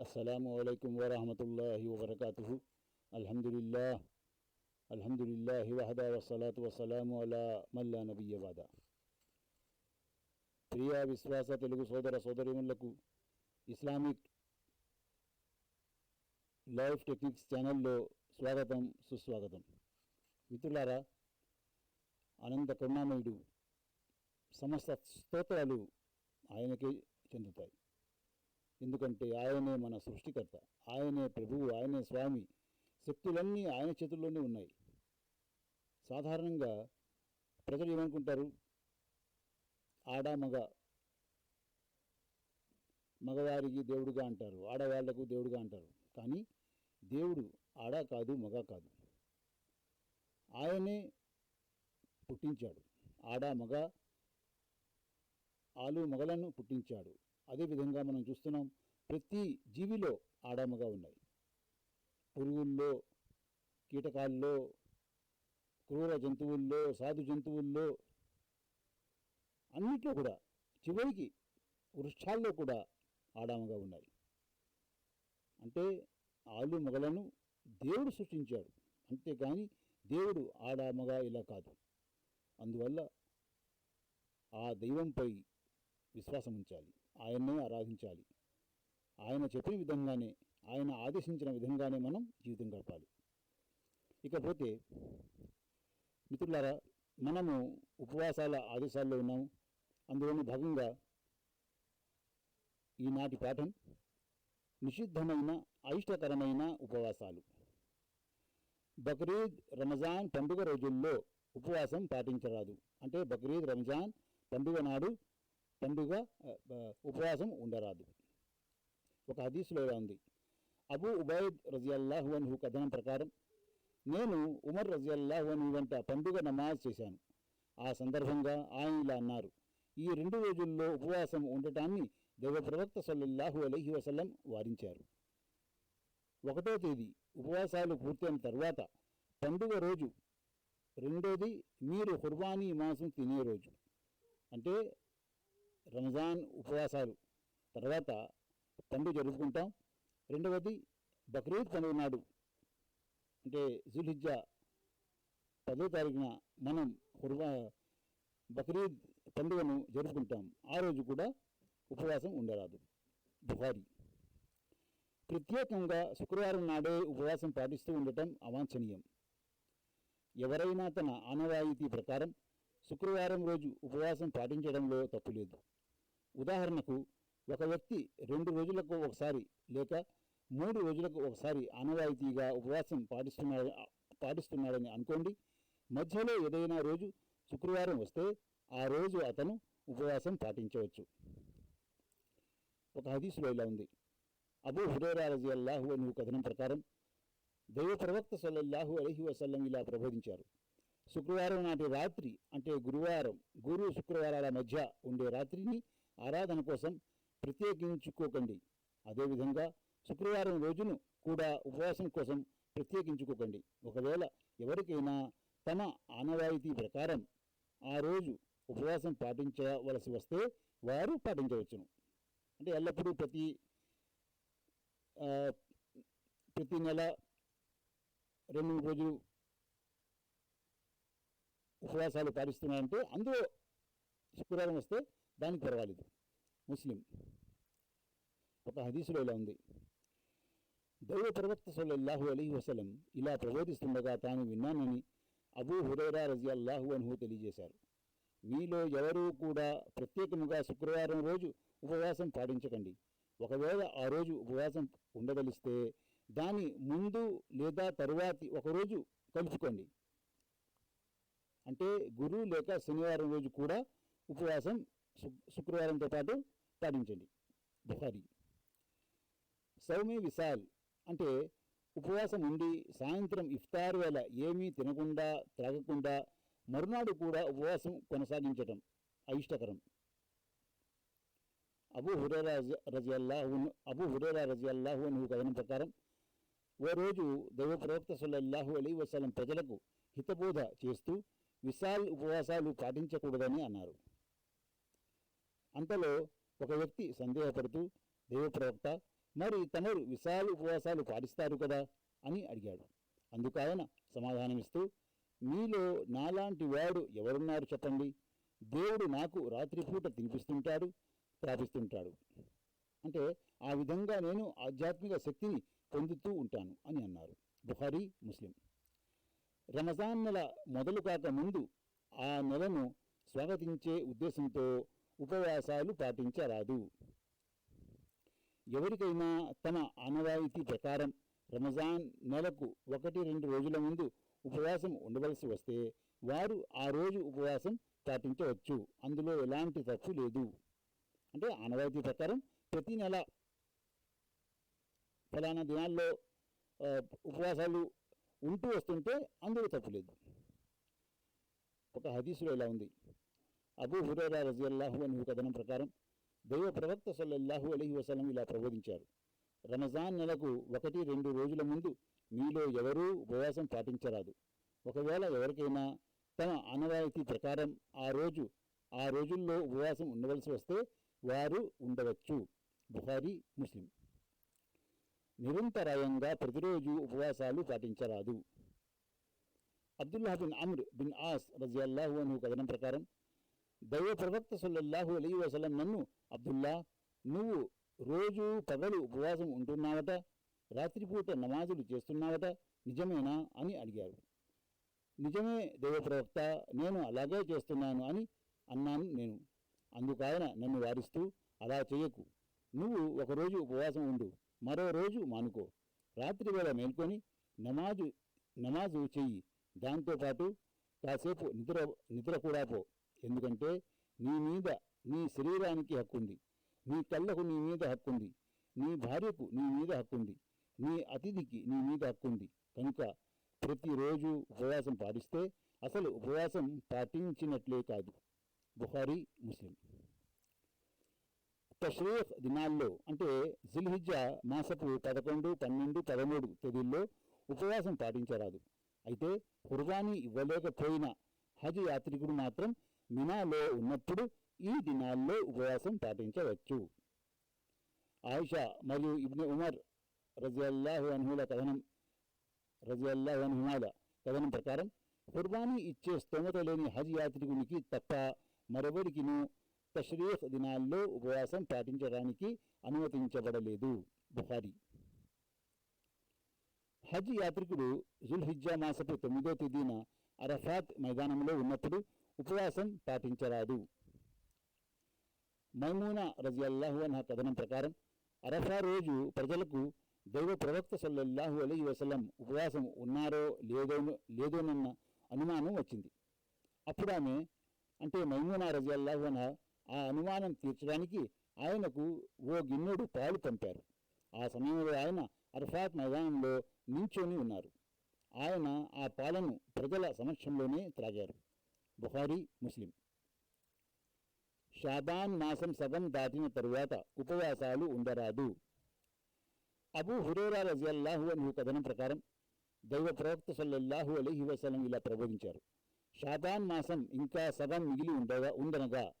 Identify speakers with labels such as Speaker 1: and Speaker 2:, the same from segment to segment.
Speaker 1: అస్సలాము అలైకుం వరహమతుల్లాహి వబర్కాతు అల్హమ్దుల్లా అల్హమ్దుల్లా వహదా వసలాతు వసలాము అలా మల్లా నబీయవాద ప్రియ విశ్వాస తెలుగు సోదర సోదరిములకు ఇస్లామిక్ లైఫ్ టెక్నిక్స్ ఛానల్లో స్వాగతం సుస్వాగతం. మిత్రులారా అనంత కరుణామయుడు సమస్త స్తోత్రాలు ఆయనకే చెందుతాయి. ఎందుకంటే ఆయనే మన సృష్టికర్త ఆయనే ప్రభువు ఆయనే స్వామి. శక్తులన్నీ ఆయన చేతుల్లోనే ఉన్నాయి. సాధారణంగా ప్రజలు ఏమనుకుంటారు? ఆడ మగ మగవారికి దేవుడుగా అంటారు ఆడవాళ్ళకు దేవుడుగా అంటారు. కానీ దేవుడు ఆడ కాదు మగ కాదు. ఆయనే పుట్టించాడు. ఆడ మగ ఆలు మగలను పుట్టించాడు. అదేవిధంగా మనం చూస్తున్నాం ప్రతి జీవిలో ఆడామగా ఉన్నాయి. పురుగుల్లో కీటకాల్లో క్రూర జంతువుల్లో సాధు జంతువుల్లో అన్నిట్లో కూడా చివరికి వృక్షాల్లో కూడా ఆడామగా ఉన్నాయి. అంటే ఆలు మొగలను దేవుడు సృష్టించాడు. అంతేకాని దేవుడు ఆడామగా ఇలా కాదు. అందువల్ల ఆ దైవంపై విశ్వాసం ఉంచాలి ఆయన్నే ఆరాధించాలి. ఆయన చెప్పిన విధంగానే ఆయన ఆదేశించిన విధంగానే మనం జీవితం గడపాలి. ఇకపోతే మిత్రులారా మనము ఉపవాసాల ఆదేశాల్లో ఉన్నాము. అందులోని భాగంగా ఈనాటి పాఠం నిషిద్ధమైన అయిష్టకరమైన ఉపవాసాలు. బక్రీద్ రంజాన్ పండుగ రోజుల్లో ఉపవాసం పాటించరాదు. అంటే బక్రీద్ రంజాన్ పండుగ నాడు పండుగ ఉపవాసం ఉండరాదు. ఒక హదీసులో ఇలా ఉంది. అబూ ఉబైద్ రజియల్లాహు అన్హు కథనం ప్రకారం నేను ఉమర్ రజియల్లాహు అన్హు వెంట పండుగ నమాజ్ చేశాను. ఆ సందర్భంగా ఆయన ఇలా అన్నారు ఈ రెండు రోజుల్లో ఉపవాసం ఉండటాన్ని దైవ ప్రవక్త సల్లల్లాహు అలైహి వసల్లం వారించారు. ఒకటో తేదీ ఉపవాసాలు పూర్తయిన తర్వాత పండుగ రోజు రెండోది మీరు హుర్వానీ మాంసం తినే రోజు. అంటే రంజాన్ ఉపవాసాలు. తర్వాత పండుగ జరుపుకుంటాం. రెండవది బక్రీద్ పండుగ నాడు. అంటే జుల్హిజ్జా పదో తారీఖున మనం కుర్బా బక్రీద్ పండుగను జరుపుకుంటాం. ఆ రోజు కూడా ఉపవాసం ఉండరాదు. బుహారీ. ప్రత్యేకంగా శుక్రవారం నాడే ఉపవాసం పాటిస్తూ ఉండటం అవాంఛనీయం. ఎవరైనా తన ఆనవాయితీ ప్రకారం శుక్రవారం రోజు ఉపవాసం పాటించడంలో తప్పులేదు ఉదాహరణకు ఒక వ్యక్తి రెండు రోజులకు ఒకసారి లేక మూడు రోజులకు ఒకసారి ఆనవాయితీగా ఉపవాసం పాటిస్తున్నాడు పాటిస్తున్నాడని అనుకోండి మధ్యలో ఏదైనా రోజు శుక్రవారం వస్తే ఆ రోజు అతను ఉపవాసం పాటించవచ్చు. ఒక హదీసులో ఇలా ఉంది. అబూ హురేరా రజి అల్లాహు అని కథనం ప్రకారం దైవ ప్రవక్త సల్లల్లాహు అలహి వసల్లం ఇలా ప్రబోధించారు. శుక్రవారం నాటి రాత్రి అంటే గురువారం గురు శుక్రవారాల మధ్య ఉండే రాత్రిని ఆరాధన కోసం ప్రత్యేకించుకోకండి. అదేవిధంగా శుక్రవారం రోజును కూడా ఉపవాసం కోసం ప్రత్యేకించుకోకండి. ఒకవేళ ఎవరికైనా తమ ఆనవాయితీ ప్రకారం ఆ రోజు ఉపవాసం పాటించవలసి వస్తే వారు పాటించవచ్చును. అంటే ఎల్లప్పుడూ ప్రతి ప్రతి నెల రెండు మూడు రోజులు ఉపవాసాలు పాటిస్తున్నారంటే అందులో శుక్రవారం వస్తే దానికి పర్వాలేదు. ముస్లిం. ఒక హదీసులో ఇలా ఉంది. దైవ ప్రవక్త సల్లల్లాహు అలీ వసలం ఇలా ప్రబోధిస్తుండగా తాను విన్నానని అబూ హురేరా రజి అల్లాహు అన్హు తెలియజేశారు. మీలో ఎవరూ కూడా ప్రత్యేకముగా శుక్రవారం రోజు ఉపవాసం పాటించకండి. ఒకవేళ ఆ రోజు ఉపవాసం ఉండదలిస్తే దాని ముందు లేదా తరువాతి ఒకరోజు కలుపుకోండి. అంటే గురువు లేక శనివారం రోజు కూడా ఉపవాసం శుక్రవారంతో పాటు పాటించండి బుహారీ సౌమి విశాల్ అంటే ఉపవాసం ఉండి సాయంత్రం ఇఫ్తార్ వేళ ఏమీ తినకుండా త్రాగకుండా మరునాడు కూడా ఉపవాసం కొనసాగించటం అయిష్టకరం. అబు హురేరా రజియల్లాహు అబు హురేరా రజియల్లాహు అని కథనం ప్రకారం ఓ రోజు దైవ ప్రవక్త సల్లల్లాహు అలీ వసలం ప్రజలకు హితబోధ చేస్తూ విశాల్ ఉపవాసాలు పాటించకూడదని అన్నారు. అంతలో ఒక వ్యక్తి సందేహపడుతూ దేవప్రవక్త మరి తమరు విశాల ఉపవాసాలు పాటిస్తారు కదా? అని అడిగాడు. అందుకు ఆయన సమాధానమిస్తూ మీలో నాలాంటి వాడు ఎవరున్నారు చెప్పండి? దేవుడు నాకు రాత్రిపూట తినిపిస్తుంటాడు ప్రాపిస్తుంటాడు అంటే ఆ విధంగా నేను ఆధ్యాత్మిక శక్తిని పొందుతూ ఉంటాను అని అన్నారు. బుహారీ ముస్లిం. రమజాన్ నెల మొదలు కాక ముందు ఆ నెలను స్వాగతించే ఉద్దేశంతో ఉపవాసాలు పాటించరాదు. ఎవరికైనా తమ ఆనవాయితీ ప్రకారం రమజాన్ నెలకు ఒకటి రెండు రోజుల ముందు ఉపవాసం ఉండవలసి వస్తే వారు ఆ రోజు ఉపవాసం పాటించవచ్చు. అందులో ఎలాంటి తప్పు లేదు. అంటే ఆనవాయితీ ప్రకారం ప్రతి నెల ఫలానా దినాల్లో ఉపవాసాలు ఉంటూ వస్తుంటే అందులో తప్పు లేదు. ఒక హదీసులో ఇలా ఉంది. అబూ హురేరా రజియల్లాహు అను కథనం ప్రకారం దైవ ప్రవక్త సల్లల్లాహు అలహి వసలం ఇలా ప్రబోధించారు రమజాన్ నెలకు ఒకటి రెండు రోజుల ముందు మీలో ఎవరూ ఉపవాసం పాటించరాదు. ఒకవేళ ఎవరికైనా తమ ఆనవాయితీ ప్రకారం ఆ రోజు ఆ రోజుల్లో ఉపవాసం ఉండవలసి వస్తే వారు ఉండవచ్చు. బుహారీ ముస్లిం. నిరంతరాయంగా ప్రతిరోజు ఉపవాసాలు పాటించరాదు. Abdullah bin Amr bin As రజియల్లాహు అను కథనం ప్రకారం దైవ ప్రవక్త సొల్లహు అలీ వసలం నన్ను అబ్దుల్లా నువ్వు రోజు పగలు ఉపవాసం ఉంటున్నావట రాత్రిపూట నమాజులు చేస్తున్నావట నిజమేనా? అని అడిగారు నిజమే దైవ ప్రవక్త నేను అలాగే చేస్తున్నాను అని అన్నాను నేను. అందుకాయన నన్ను వారిస్తూ అలా చేయకు. నువ్వు ఒకరోజు ఉపవాసం ఉండు మరో రోజు మానుకో. రాత్రి వేళ మేల్కొని నమాజు నమాజు చెయ్యి. దాంతోపాటు కాసేపు నిద్ర నిద్ర కూడా పో. ఎందుకంటే నీ మీద నీ శరీరానికి హక్కుంది. నీ కళ్ళకు నీ మీద హక్కుంది. నీ భార్యకు నీ మీద హక్కుంది. నీ అతిథికి నీ మీద హక్కుంది. కనుక ప్రతిరోజు ఉపవాసం పాటిస్తే అసలు ఉపవాసం పాటించినట్లే కాదు. బుహారీ ముస్లిం. తష్రీఫ్ దినాల్లో అంటే జిల్హిజ్జా మాసపు పదకొండు పన్నెండు పదమూడు తేదీల్లో ఉపవాసం పాటించరాదు. అయితే కుర్బానీ ఇవ్వలేకపోయిన హజ్ యాత్రికుడు మాత్రం మినాలో ఉన్నప్పుడు ఈ దినాల్లో ఉపవాసం పాటించవచ్చు. ఆయిషా మరియు ఇబ్నె ఉమర్ రజియల్లాహు అన్హుల కథనం రజియల్లాహు అన్హుమాల కథనం ప్రకారం కుర్బానీ ఇచ్చే స్తోమత లేని హజ్ యాత్రికునికి తప్ప మరెవరికినూ తష్రీఫ్ దినాల్లో ఉపవాసం పాటించడానికి అనుమతించబడలేదు. బుహారీ హజ్ యాత్రికుడు జుల్హిజ్జా మాసపు తొమ్మిదో తేదీన అరఫాత్ మైదానంలో ఉన్నప్పుడు ఉపవాసం పాటించరాదు. మైమూనా రజియల్లాహు అన్న కథనం ప్రకారం అరఫా రోజు ప్రజలకు దైవ ప్రవక్త సల్లల్లాహు అలీ వసలం ఉపవాసం ఉన్నారో లేదో లేదోనన్న అనుమానం వచ్చింది. అప్పుడు ఆమె అంటే మైమూనా రజియల్లాహు అన్న ఆ అనుమానం తీర్చడానికి ఆయనకు ఓ గిన్నెడు పాలు పంపారు. ఆ సమయంలో ఆయన అర్ఫాత్ మైదానంలో నించొని ఉన్నారు. ఆయన ఆ పాలను ప్రజల సమక్షంలోనే త్రాగారు. బుహారీ ముస్లిం. షాబాన్ మాసం సగం దాటిన తరువాత ఉపవాసాలు ఉండరాదు. అబూ హురేరా రజియల్లాహు అని కథనం ప్రకారం దైవ ప్రవక్త సల్లల్లాహు అలీహి వసలం ఇలా ప్రబోధించారు. షాబాన్ మాసం ఇంకా సగం మిగిలి ఉండగా ఉండనగా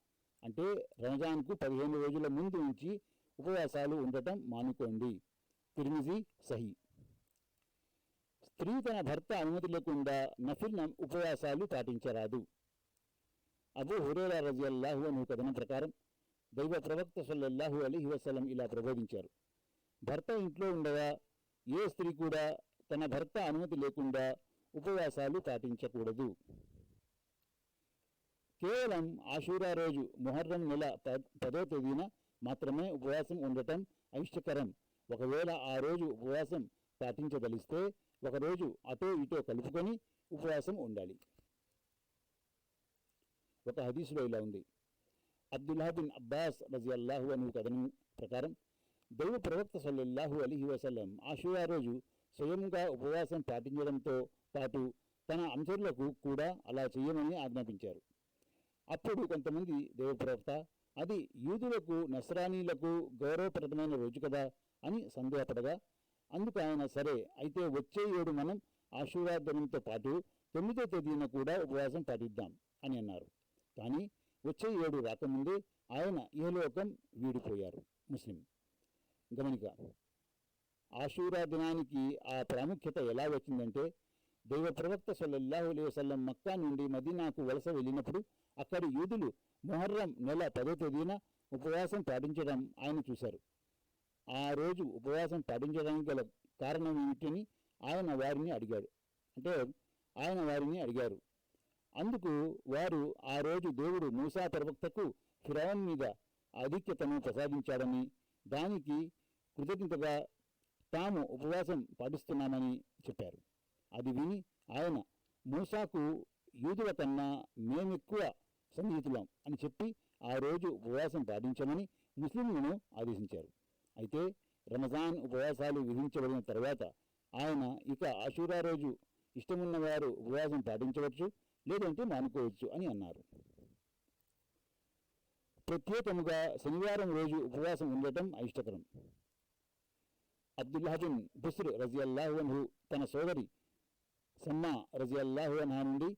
Speaker 1: అంటే రంజాన్కు పదిహేను రోజుల ముందు నుంచి ఉపవాసాలు ఉండటం మానుకోండి. తిరిమిజి సహీ. స్త్రీ తన భర్త అనుమతి లేకుండా నఫిల్ ఉపవాసాలు పాటించరాదు. అబూ హురేరా రజియల్లాహు అను కథనం ప్రకారం దైవ ప్రవక్త సల్లల్లాహు అలీహి వసలం ఇలా ప్రబోధించారు. భర్త ఇంట్లో ఉండగా ఏ స్త్రీ కూడా తన భర్త అనుమతి లేకుండా ఉపవాసాలు పాటించకూడదు. కేవలం ఆషూరా రోజు మొహర్రం నెల పదో తేదీన మాత్రమే ఉపవాసం ఉండటం అయిష్టకరం. ఒకవేళ ఆ రోజు ఉపవాసం పాటించదలిస్తే ఒకరోజు అటో ఇటో కలుపుకొని ఉపవాసం ఉండాలి. ఒక హదీసులో ఇలా ఉంది. అబ్దుల్లా అబ్బాస్ అబ్బాస్ రజియల్లాహు అనే కథనం ప్రకారం దైవ ప్రవక్త సల్లల్లాహు అలీహి వసల్లం ఆషురా రోజు స్వయంగా ఉపవాసం పాటించడంతో పాటు తన అంశులకు కూడా అలా చేయమని ఆజ్ఞాపించారు. అప్పుడు కొంతమంది దేవ ప్రవక్త అది యూదులకు నస్రానీలకు గౌరవప్రదమైన రోజు కదా అని సందేహపడగా అందుకు ఆయన సరే అయితే వచ్చే ఏడు మనం ఆశీర్వాద పాటు తొమ్మిదో తేదీన కూడా ఉపవాసం పాటిద్దాం అని అన్నారు. కానీ వచ్చే ఏడు రాకముందే ఆయన ఏలోకం వీడిపోయారు. ముస్లిం గమనిక ఆశూరా దినానికి ఆ ప్రాముఖ్యత ఎలా వచ్చిందంటే దైవ ప్రవక్త సల్లల్లాహు అలైహి వసల్లం మక్కా నుండి మదీనాకు వలస వెళ్ళినప్పుడు అక్కడి యూదులు మొహర్రం నెల పదో తేదీన ఉపవాసం పాటించడం ఆయన చూశారు. ఆ రోజు ఉపవాసం పాటించడానికి గల కారణం ఏమిటని ఆయన వారిని అడిగాడు. అంటే ఆయన వారిని అడిగారు. అందుకు వారు ఆ రోజు దేవుడు మూసా ప్రవక్తకు ఫిరౌన్ మీద ఆధిక్యతను ప్రసాదించాడని దానికి కృతజ్ఞతగా తాము ఉపవాసం పాటిస్తున్నామని చెప్పారు. అది విని ఆయన మూసాకు యూదుల కన్నా మేమెక్కువ సన్నిహితులం అని చెప్పి ఆ రోజు ఉపవాసం పాటించమని ముస్లింలను ఆదేశించారు. అయితే రమజాన్ ఉపవాసాలు విధించబడిన తర్వాత ఆయన ఇక ఆషూరా రోజు ఇష్టమున్నవారు ఉపవాసం పాటించవచ్చు లేదంటే మానుకోవచ్చు అని అన్నారు. ప్రత్యేకముగా శనివారం రోజు ఉపవాసం ఉండటం అయిష్టకరం. అబ్దుల్లా బిన్ బుస్ర్ రజియల్లాహు తన సోదరి సమ్మా రజియల్లాహువన్హా నుండి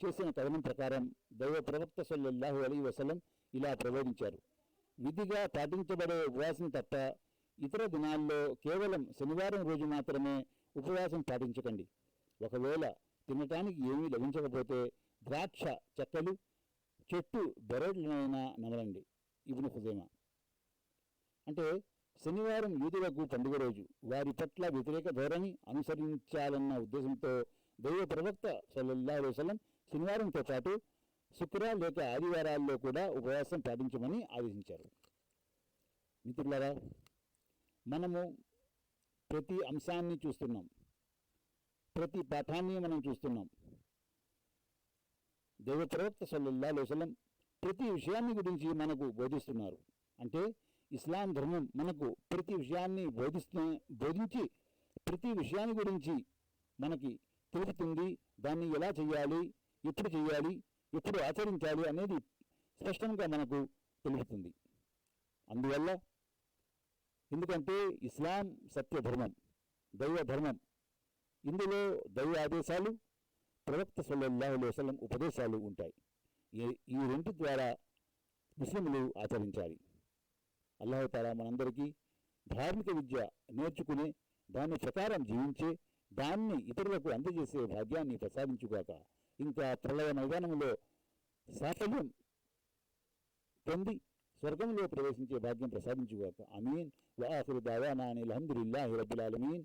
Speaker 1: చేసిన కథనం ప్రకారం దైవ ప్రవక్త సల్లల్లాహు అలీ వసలం ఇలా ప్రబోధించారు విధిగా పాటించబడే ఉపవాసం తప్ప ఇతర దినాల్లో కేవలం శనివారం రోజు మాత్రమే ఉపవాసం పాటించకండి. ఒకవేళ తినటానికి ఏమీ లభించకపోతే ద్రాక్ష చెక్కలు చెట్టు బెరడ్లనైనా నమలండి. ఇబును హృదయమా అంటే శనివారం యూదులకు పండుగ రోజు. వారి పట్ల వ్యతిరేక ధోరణి అనుసరించాలన్న ఉద్దేశంతో దైవ ప్రవక్త సల్లల్లాహు అలైహి శనివారంతో పాటు శుక్ర లేక ఆదివారాల్లో కూడా ఉపవాసం పాటించమని ఆదేశించారు. మిత్రులారా మనము ప్రతి అంశాన్ని చూస్తున్నాం. ప్రతి పాఠాన్ని మనం చూస్తున్నాం. దైవ ప్రవక్త సల్లల్లా వసలం ప్రతి విషయాన్ని గురించి మనకు బోధిస్తున్నారు. అంటే ఇస్లాం ధర్మం మనకు ప్రతి విషయాన్ని బోధిస్తూ బోధించి ప్రతి విషయాన్ని గురించి మనకి తెలుపుతుంది. దాన్ని ఎలా చేయాలి ఎప్పుడు చేయాలి ఎప్పుడు ఆచరించాలి అనేది స్పష్టంగా మనకు తెలుపుతుంది. అందువల్ల ఎందుకంటే ఇస్లాం సత్యధర్మం దైవ ధర్మం ఇందులో దైవ ఆదేశాలు ప్రవక్త సల్లల్లాహు ఉపదేశాలు ఉంటాయి. ఈ ఈ రెంటి ద్వారా ముస్లింలు ఆచరించాలి. అల్లాహతాలా మనందరికీ ధార్మిక విద్య నేర్చుకుని దాని ప్రకారం జీవించే దాన్ని ఇతరులకు అందజేసే భాగ్యాన్ని ప్రసాదించుగాక ఇంకా ప్రళయ మైదానంలో సాఫల్యం పొంది స్వర్గంలో ప్రవేశించే భాగ్యం ప్రసాదించుగాక. అమీన్ వాఖిరు దావానా అనిల్ అల్హమ్దులిల్లాహి రబ్బిల్